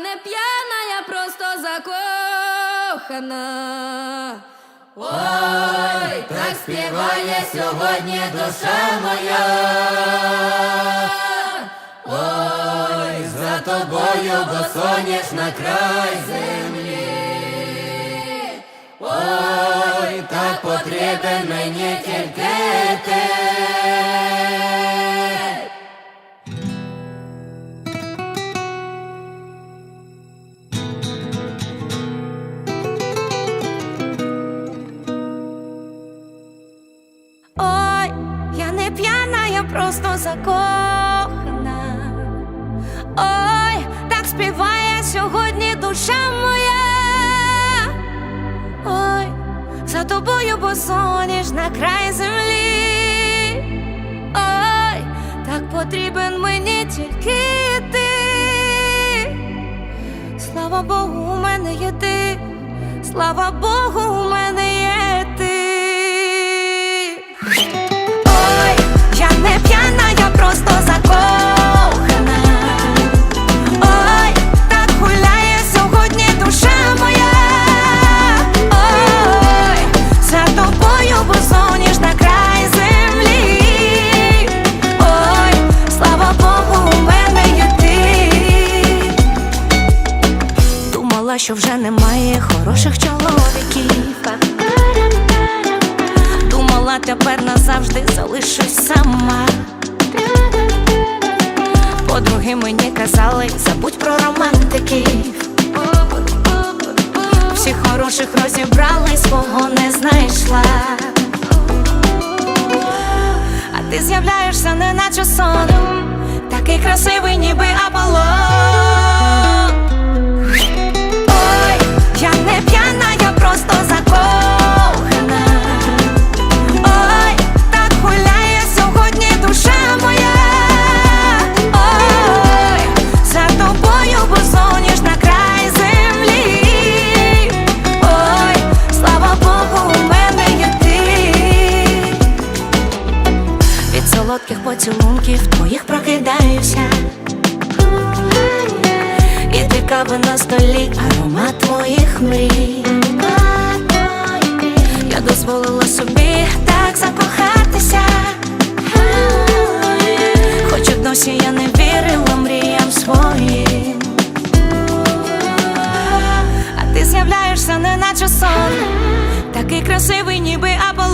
не п'яна, я просто закохана. Ой, так співає сьогодні душа моя. Ой, за тобою, бо соняшна край землі. Ой, так потрібен просто закохана. Ой, так співає сьогодні душа моя. Ой, за тобою босоніж на край землі. Ой, так потрібен мені тільки ти. Слава Богу, у мене є ти. Слава Богу, у мене Що вже немає хороших чоловіків. Думала, тепер назавжди залишусь сама. Подруги мені казали, забудь про романтиків. Всіх хороших розібрали, свого не знайшла. А ти з'являєшся, не наче сон, солодких поцілунків твоїх прокидаюся, і ти кава на столі, аромат твоїх мрій. Я дозволила собі так закохатися. Хоч досі я не вірила мріям своїм, а ти з'являєшся, не наче сон, такий красивий, ніби або.